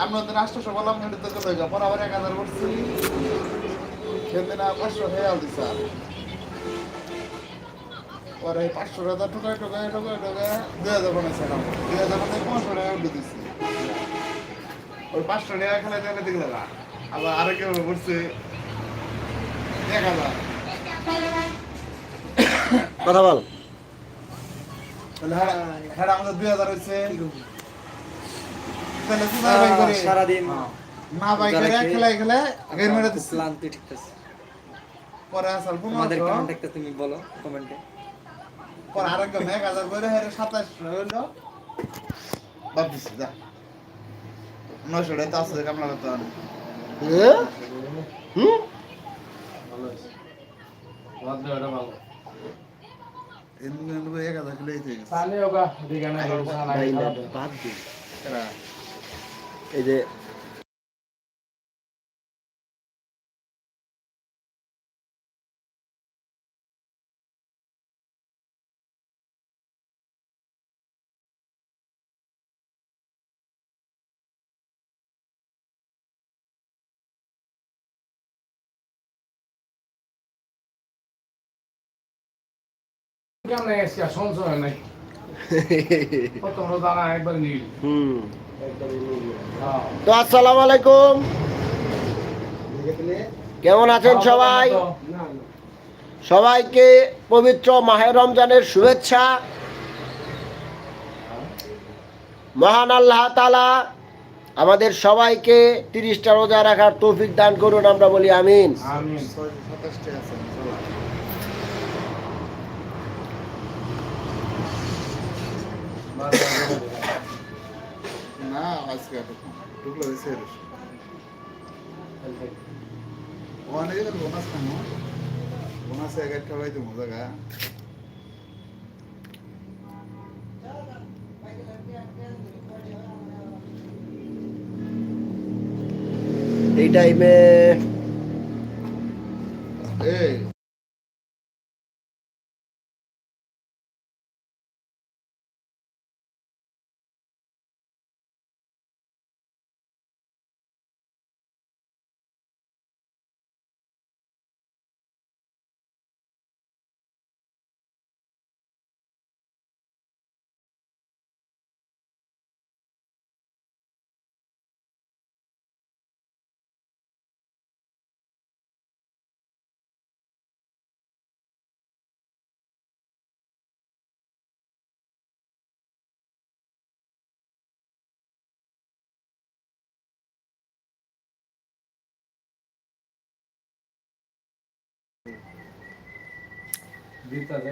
আমরা তো রাষ্ট্র বললাম হেঁটে তো চলে পর আবার এক হাজার করছি। খেতে না পাঁচশো হয়ে দিছে আর পরে পাঁচশো টাকা টোকায় টোকায় টোকায় টোকায় দুই হাজার বানাইছে না দুই হাজার বানাই পাঁচশো টাকা উঠে দিচ্ছি ওই পাঁচশো টাকা খেলে খেলে দেখলে না। আবার আরেক কেউ করছে। এক হাজার। কথা বল। হ্যাঁ হ্যাঁ আমাদের দুই হাজার হয়েছে। তাহলে কি ভাই করে সারাদিন না ভাই করে খেলায় খেলে গের মেরে দিচ্ছি। ক্লান্তি ঠিক আছে পরে আমাদের তুমি বলো কমেন্টে পরে আরেকজন এক হাজার করে হেরে সাতাশ হইল। বাদ দিচ্ছি যা। নয়শো টাকা তো আছে কামলা করতে হবে এ? হুম এমনি এক হাজার কিলো বাদ দে। এরা। এই যে কেমন এসছি আর সঞ্চয় নাই? কত তো আসসালামু আলাইকুম। কেমন আছেন সবাই? সবাইকে পবিত্র মাহে রমজানের শুভেচ্ছা। মহান আল্লাহ তালা আমাদের সবাইকে তিরিশটা রোজা রাখার তৌফিক দান করুন আমরা বলি আমিন। আমি ছয়শো সাতাশটা আছে চলো। না আজকে ঢুকলো হয়েছে অনেকে বোনাস খানো বোনাস এক একটা জায়গা। এই টাইমে এই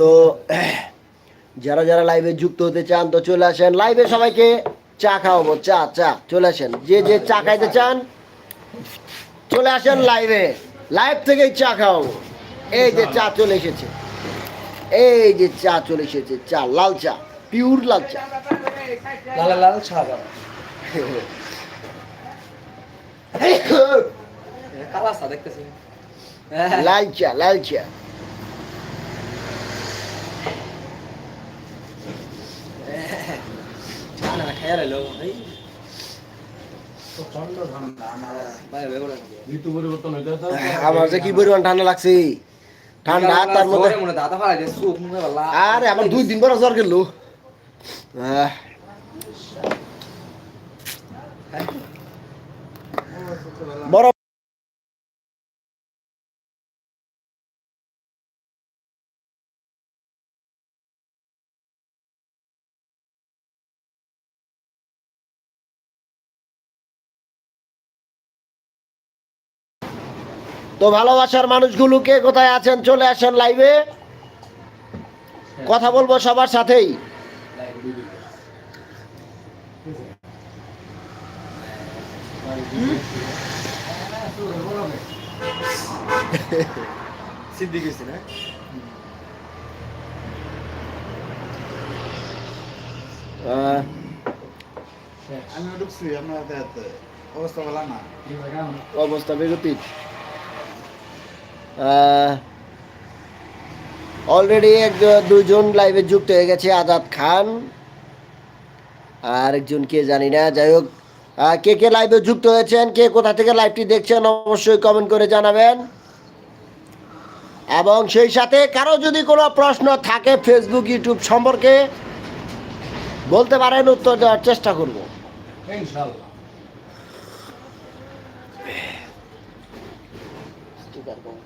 তো যারা যারা লাইভে যুক্ত হতে চান তো চলে আসেন। লাইভে সবাইকে চা খাওয়াবো। চা চা চলে আসেন। যে যে চা খাইতে চান চলে আসেন লাইভে লাইভ থেকেই চা খাওয়াবো। এই যে চা চলে এসেছে। এই যে চা চলে এসেছে। চা লাল চা পিওর লাল চা। লাল লাল দেখতেছি লাল চা লাল চা না না খায়া লাইলো এই প্রচণ্ড ঠান্ডা আমার যে কি পরিমাণ ঠান্ডা লাগছে। ঠান্ডা তার মধ্যে আরে আমার দুই দিন পরে জ্বর গেল বড় তো ভালোবাসার মানুষগুলোকে কোথায় আছেন চলে আসেন লাইভে কথা বলব সবার সাথেই। আমি ঢুকছি আপনার অবস্থা ভালো না? অবস্থা বেগতিক। অলরেডি এক দুজন লাইভে যুক্ত হয়ে গেছে আজাদ খান। আর একজন কে জানি না যাই হোক কে কে লাইভে যুক্ত হয়েছেন কে কোথা থেকে লাইভটি দেখছেন অবশ্যই কমেন্ট করে জানাবেন। এবং সেই সাথে কারও যদি কোনো প্রশ্ন থাকে ফেসবুক ইউটিউব সম্পর্কে বলতে পারেন উত্তর দেওয়ার চেষ্টা করব। ইনশাল্লাহ আহ,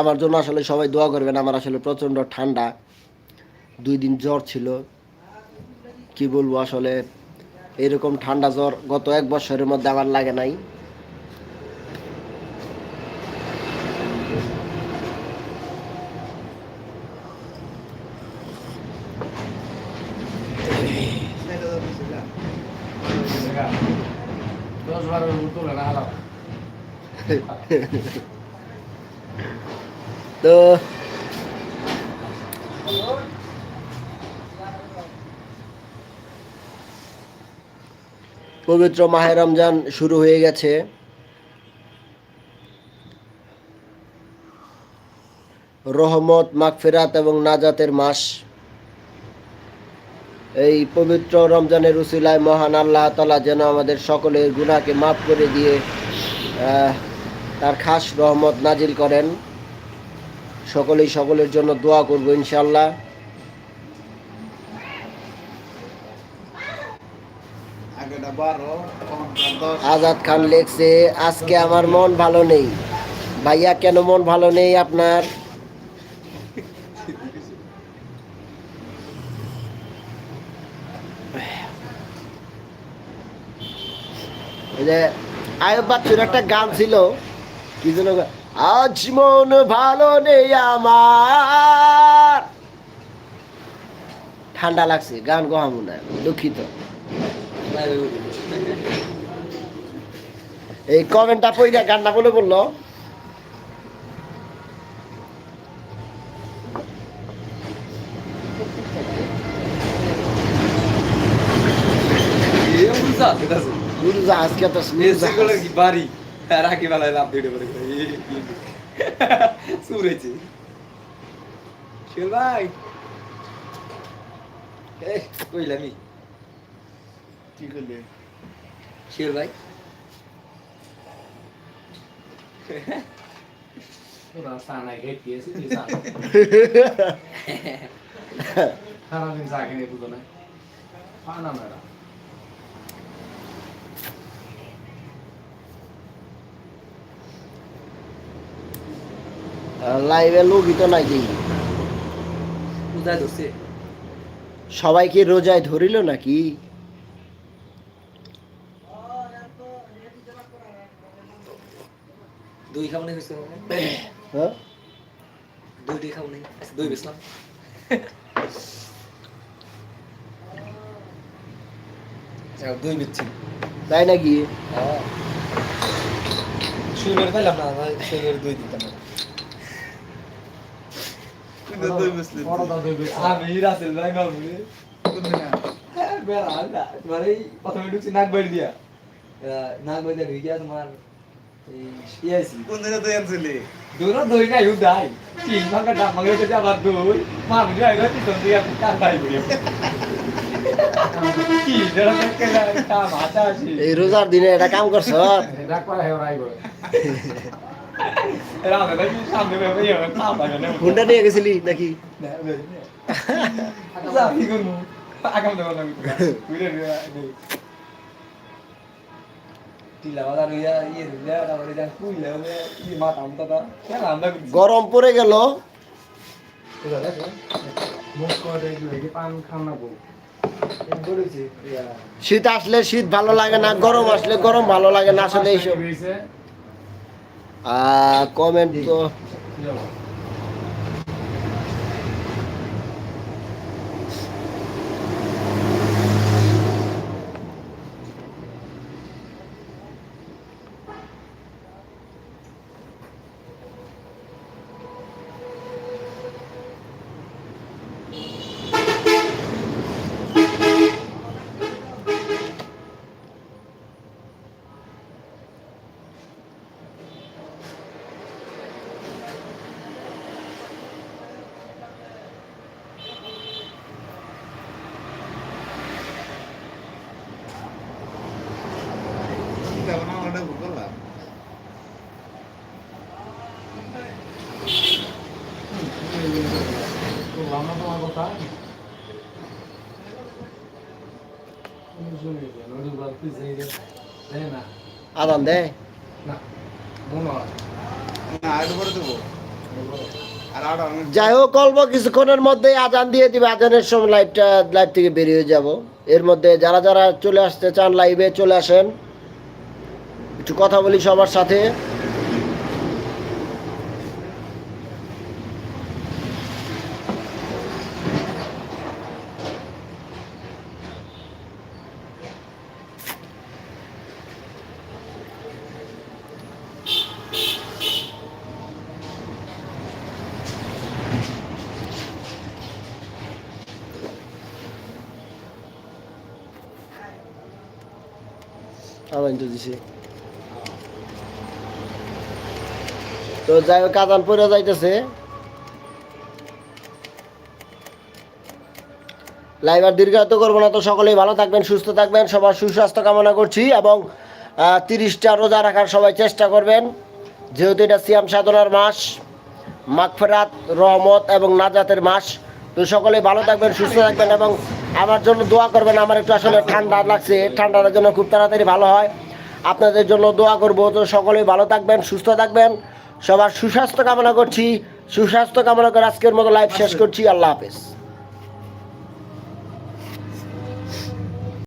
আমার জন্য আসলে সবাই দোয়া করবেন, আমার আসলে প্রচণ্ড ঠান্ডা। দুই দিন জ্বর ছিল। কি বলব আসলে, এরকম ঠান্ডা জ্বর গত এক বছরের মধ্যে আমার লাগে নাই দশ বারো তুলে না হালাও তো পবিত্র মাহে রমজান শুরু হয়ে গেছে। রহমত, মাগফিরাত এবং নাজাতের মাস। এই পবিত্র রমজানের উসিলায় মহান আল্লাহ তালা যেন আমাদের সকলের গুণাকে মাফ করে দিয়ে তার খাস রহমত নাজিল করেন। সকলেই সকলের জন্য দোয়া করব ইনশাল্লাহ আজাদ খান লেখছে, আজকে আমার মন ভালো নেই। ভাইয়া, কেন মন ভালো নেই আপনার? যে আয়ব বাচ্চুর একটা গান ছিল। কি যেন আজ মন ভালো নেই আমার। ঠান্ডা লাগছে গান গহামু না দুঃখিত। এই কমেন্টটা পইরা গানটা বলে বলল আজকে তো বাড়ি? রাখি বেলায় লাভ দিয়ে পড়ে সুরেছে শিল ভাই। কইলামি কি করলে শিল ভাই। সারাদিন চা কিনে দুটো পানা ম্যাডাম লাইভে লোকই তো নাই দেখি। ধরছে। সবাই কি রোজায় ধরিল নাকি? দুই খাব হ্যাঁ। দুইটাই খাব নাই আচ্ছা দুই বেসলাম দুই বেচছি। তাই নাকি? হ্যাঁ। না শুরুর দুই দিতাম। না কিন্তু দুই মুসলিম আমি রাসেল ভাই মামুনি বেড়া আলদা তোমার এই প্রথমে ঢুকছি বাইর দিয়া বাইর দিয়া ঢুকিয়া তোমার কোন দিনে তুই আনছিলি দুনো দই না ইউ দাই তিন ভাঙা ডাব ভাঙা হচ্ছে আবার দই মামুনি আই গেছে দিয়া কার ভাই বলি তা এই রোজার দিনে এটা কাম করছ রাইব ফোনটা নিয়ে গেছিলি নাকি? গরম পড়ে গেল। শীত আসলে শীত ভালো লাগে না, গরম আসলে গরম ভালো লাগে না, আসলে এইসব। বেরিয়েছে কমেন্ট তো আদান দেয় যাই হোক অল্প কিছুক্ষণের মধ্যে আজান দিয়ে দিবে। আজানের সময় লাইভটা লাইভ থেকে বেরিয়ে যাব। এর মধ্যে যারা যারা চলে আসতে চান লাইভে চলে আসেন। একটু কথা বলি সবার সাথে। তো যাই হোক আদান পরে যাইতেছে। লাইভ আর দীর্ঘায়িত করব না, তো সকলেই ভালো থাকবেন, সুস্থ থাকবেন, সবার সুস্বাস্থ্য কামনা করছি এবং তিরিশটা রোজা রাখার সবাই চেষ্টা করবেন। যেহেতু এটা সিয়াম সাধনার মাস, মাগফেরাত, রহমত এবং নাজাতের মাস, তো সকলে ভালো থাকবেন, সুস্থ থাকবেন এবং আমার জন্য দোয়া করবেন, আমার একটু আসলে ঠান্ডা লাগছে, ঠান্ডার জন্য খুব তাড়াতাড়ি ভালো হয়। আপনাদের জন্য দোয়া করব, তো সকলেই ভালো থাকবেন, সুস্থ থাকবেন। সবার সুস্বাস্থ্য কামনা করছি, সুস্বাস্থ্য কামনা করে আজকের মতো লাইফ শেষ করছি, আল্লাহ হাফেজ।